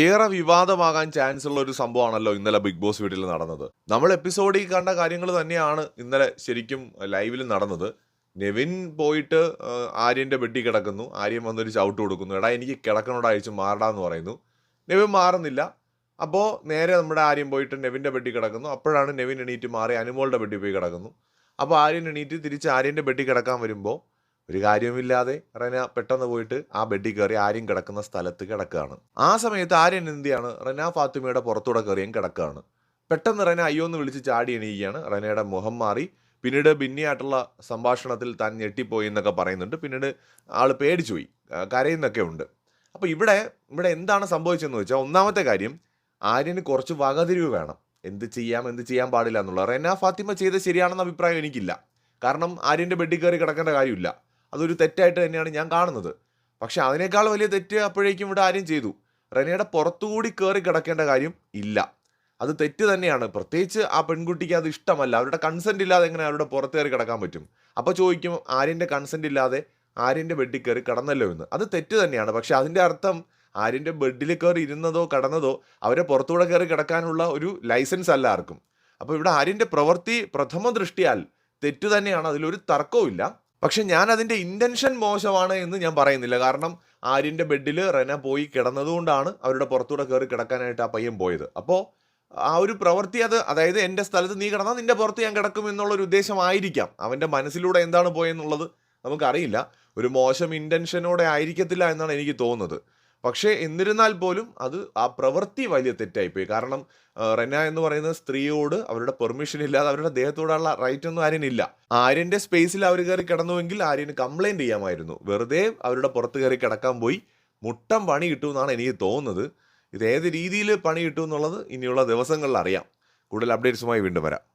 ഏറെ വിവാദമാകാൻ ചാൻസ് ഉള്ള ഒരു സംഭവമാണല്ലോ ഇന്നലെ ബിഗ് ബോസ് വീട്ടിൽ നടന്നത്. നമ്മൾ എപ്പിസോഡിൽ കണ്ട കാര്യങ്ങൾ തന്നെയാണ് ഇന്നലെ ശരിക്കും ലൈവിൽ നടന്നത്. നെവിൻ പോയിട്ട് ആര്യന്റെ ബെഡി കിടക്കുന്നു. ആര്യൻ വന്നൊരു ചവിട്ട് കൊടുക്കുന്നു. എടാ എനിക്ക് കിടക്കണോട് അയച്ച് മാറടാന്ന് പറയുന്നു. നെവിൻ മാറുന്നില്ല. അപ്പോൾ നേരെ നമ്മുടെ ആര്യൻ പോയിട്ട് നെവിന്റെ ബെഡി കിടക്കുന്നു. അപ്പോഴാണ് നെവിൻ എണീറ്റ് മാറി അനുമോളുടെ ബെഡി പോയി കിടക്കുന്നു. അപ്പോൾ ആര്യൻ എണീറ്റ് തിരിച്ച് ആര്യന്റെ ബെഡി കിടക്കാൻ വരുമ്പോൾ ഒരു കാര്യവുമില്ലാതെ റെന പെട്ടെന്ന് പോയിട്ട് ആ ബെഡിൽ കയറി ആര്യം കിടക്കുന്ന സ്ഥലത്ത് കിടക്കുകയാണ്. ആ സമയത്ത് ആര്യൻ എന്ത് ചെയ്യാണ്? റെന ഫാത്തിമയുടെ പുറത്തൂടെ കയറിയും കിടക്കുകയാണ്. പെട്ടെന്ന് റെന അയ്യോ എന്ന് വിളിച്ച് ചാടി എണീക്കുകയാണ്. റെനയുടെ മുഖം മാറി. പിന്നീട് ബിന്നിയായിട്ടുള്ള സംഭാഷണത്തിൽ താൻ ഞെട്ടിപ്പോയി എന്നൊക്കെ പറയുന്നുണ്ട്. പിന്നീട് ആൾ പേടിച്ചു പോയി കരയുന്നൊക്കെ ഉണ്ട്. അപ്പോൾ ഇവിടെ ഇവിടെ എന്താണ് സംഭവിച്ചതെന്ന് വെച്ചാൽ ഒന്നാമത്തെ കാര്യം ആര്യന് കുറച്ച് വകതിരിവ് വേണം. എന്ത് ചെയ്യാം എന്ത് ചെയ്യാൻ പാടില്ല എന്നുള്ള. റെന ഫാത്തിമ ചെയ്ത് ശരിയാണെന്ന അഭിപ്രായം എനിക്കില്ല. കാരണം ആര്യന്റെ ബെഡിൽ കയറി കിടക്കേണ്ട കാര്യമില്ല. അതൊരു തെറ്റായിട്ട് തന്നെയാണ് ഞാൻ കാണുന്നത്. പക്ഷെ അതിനേക്കാൾ വലിയ തെറ്റ് അപ്പോഴേക്കും ഇവിടെ ആരും ചെയ്തു. റെനയുടെ പുറത്തുകൂടി കയറി കിടക്കേണ്ട കാര്യം ഇല്ല. അത് തെറ്റ് തന്നെയാണ്. പ്രത്യേകിച്ച് ആ പെൺകുട്ടിക്ക് അത് ഇഷ്ടമല്ല. അവരുടെ കൺസെന്റ് ഇല്ലാതെ എങ്ങനെ അവരുടെ പുറത്ത് കയറി കിടക്കാൻ പറ്റും? അപ്പോൾ ചോദിക്കും ആര്യന്റെ കൺസെന്റ് ഇല്ലാതെ ആര്യന്റെ ബെഡിൽ കയറി കിടന്നല്ലോ എന്ന്. അത് തെറ്റ് തന്നെയാണ്. പക്ഷെ അതിന്റെ അർത്ഥം ആര്യന്റെ ബെഡിൽ കയറി ഇരുന്നതോ കടന്നതോ അവരെ പുറത്തുകൂടെ കയറി കിടക്കാനുള്ള ഒരു ലൈസൻസ് അല്ല ആർക്കും. അപ്പോൾ ഇവിടെ ആര്യന്റെ പ്രവൃത്തി പ്രഥമ ദൃഷ്ടിയാൽ തെറ്റ് തന്നെയാണ്. അതിലൊരു തർക്കവും പക്ഷെ ഞാൻ അതിന്റെ ഇന്റൻഷൻ മോശമാണ് എന്ന് ഞാൻ പറയുന്നില്ല. കാരണം ആര്യന്റെ ബെഡിൽ റെന പോയി കിടന്നതുകൊണ്ടാണ് അവരുടെ പുറത്തൂടെ കയറി കിടക്കാനായിട്ട് ആ പയ്യൻ പോയത്. അപ്പോൾ ആ ഒരു പ്രവൃത്തി അത് അതായത് എന്റെ സ്ഥലത്ത് നീ കിടന്നാൽ നിന്റെ പുറത്ത് ഞാൻ കിടക്കും എന്നുള്ളൊരു ഉദ്ദേശമായിരിക്കാം. അവന്റെ മനസ്സിലൂടെ എന്താണ് പോയെന്നുള്ളത് നമുക്കറിയില്ല. ഒരു മോശം ഇന്റൻഷനോടെ ആയിരിക്കത്തില്ല എന്നാണ് എനിക്ക് തോന്നുന്നത്. പക്ഷേ എന്നിരുന്നാൽ പോലും അത് ആ പ്രവൃത്തി വലിയ തെറ്റായിപ്പോയി. കാരണം റെന എന്ന് പറയുന്ന സ്ത്രീയോട് അവരുടെ പെർമിഷൻ ഇല്ലാതെ അവരുടെ ദേഹത്തോടുള്ള റൈറ്റ് ഒന്നും ആര്യനില്ല ആര്യന്റെ സ്പേസിൽ അവർ കയറി കിടന്നുവെങ്കിൽ ആര്യന് കംപ്ലൈന്റ് ചെയ്യാമായിരുന്നു. വെറുതെ അവരുടെ പുറത്ത് കയറി കിടക്കാൻ പോയി മുട്ടം പണി കിട്ടുമെന്നാണ് എനിക്ക് തോന്നുന്നത്. ഇത് ഏത് രീതിയിൽ പണി കിട്ടുമെന്നുള്ളത് ഇനിയുള്ള ദിവസങ്ങളിൽ അറിയാം. കൂടുതൽ അപ്ഡേറ്റ്സുമായി വീണ്ടും വരാം.